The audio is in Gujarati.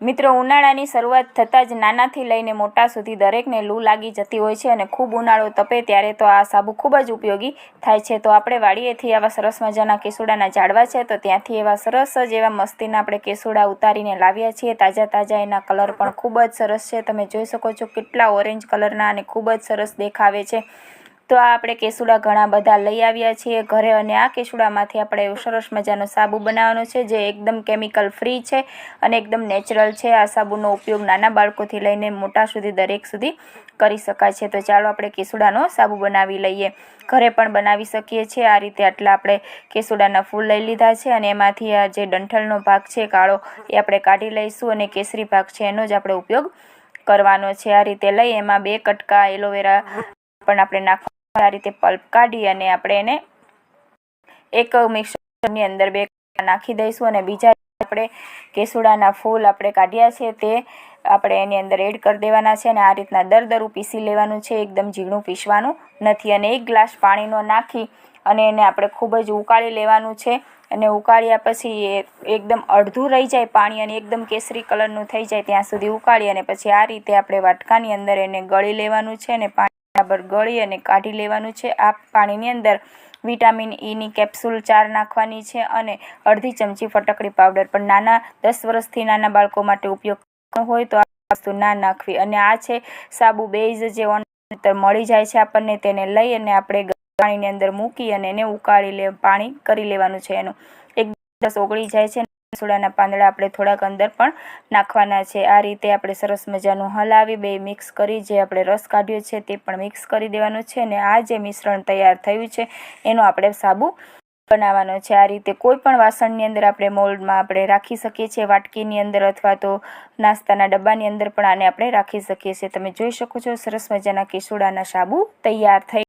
મિત્રો, ઉનાળાની શરૂઆત થતાં જ નાનાથી લઈને મોટા સુધી દરેકને લૂ લાગી જતી હોય છે અને ખૂબ ઉનાળો તપે ત્યારે તો આ સાબુ ખૂબ જ ઉપયોગી થાય છે. તો આપણે વાડીએથી આવા સરસ મજાના કેસુડાના ઝાડવા છે, તો ત્યાંથી એવા સરસ જ એવા મસ્તીના આપણે કેસુડા ઉતારીને લાવ્યા છીએ. તાજા તાજા એના કલર પણ ખૂબ જ સરસ છે. તમે જોઈ શકો છો કેટલા ઓરેન્જ કલરના અને ખૂબ જ સરસ દેખાવે છે. તો આ આપણે કેસુડા ઘણા બધા લઈ આવ્યા છીએ ઘરે અને આ કેસુડામાંથી આપણે સરસ મજાનો સાબુ બનાવવાનો છે, જે એકદમ કેમિકલ ફ્રી છે અને એકદમ નેચરલ છે. આ સાબુનો ઉપયોગ નાના બાળકોથી લઈને મોટા સુધી, દરેક સુધી કરી શકાય છે. તો ચાલો આપણે કેસુડાનો સાબુ બનાવી લઈએ. ઘરે પણ બનાવી શકીએ છીએ. આ રીતે આટલા આપણે કેસુડાના ફૂલ લઈ લીધા છે અને એમાંથી આ જે ડંઠલનો ભાગ છે, કાળો, એ આપણે કાઢી લઈશું અને કેસરી ભાગ છે, એનો જ આપણે ઉપયોગ કરવાનો છે. આ રીતે લઈ, એમાં બે કટકા એલોવેરા પણ આપણે નાખવા આ રીતે પલ્પ કાઢી અને આપણે એને એક મિક્સરની અંદર બે નાખી દઈશું અને બીજા આપણે કેસુડાના ફૂલ આપણે કાઢ્યા છે તે આપણે એની અંદર એડ કરી દેવાના છે અને આ રીતના દરદરું પીસી લેવાનું છે, એકદમ ઝીણું પીસવાનું નથી અને એક ગ્લાસ પાણીનો નાખી અને એને આપણે ખૂબ જ ઉકાળી લેવાનું છે અને ઉકાળ્યા પછી એ એકદમ અડધું રહી જાય પાણી અને એકદમ કેસરી કલરનું થઈ જાય ત્યાં સુધી ઉકાળી અને પછી આ રીતે આપણે વાટકાની અંદર એને ગળી લેવાનું છે અને પાણી બરાબર ગળી અને કાઢી લેવાનું છે. આ પાણીની અંદર વિટામિન ઈની કેપ્સ્યુલ ચાર નાખવાની છે અને અડધી ચમચી ફટકડી પાવડર. પણ નાના, દસ વર્ષથી નાના બાળકો માટે ઉપયોગ હોય તો આ વસ્તુ ના નાખવી. અને આ છે સાબુ બેઝ જે ઓનલાઈન મળી જાય છે આપણને તેને લઈ અને આપણે પાણીની અંદર મૂકી અને એને ઉકાળી લે, પાણી કરી લેવાનું છે એનું. એક દસ ઓગળી જાય છે સોડાના પાંદડા આપણે થોડાક અંદર પણ નાખવાના છે. આ રીતે આપણે સરસ મજાનું હલાવી બે મિક્સ કરી જે આપણે રસ કાઢ્યો છે તે પણ મિક્સ કરી દેવાનું છે અને આ જે મિશ્રણ તૈયાર થયું છે એનો આપણે સાબુ બનાવવાનો છે. આ રીતે કોઈ પણ વાસણની અંદર આપણે મોલ્ડમાં આપણે રાખી શકીએ છીએ, વાટકીની અંદર અથવા તો નાસ્તાના ડબ્બાની અંદર પણ આને આપણે રાખી શકીએ છીએ. તમે જોઈ શકો છો સરસ મજાના કેસુડાના સાબુ તૈયાર થઈ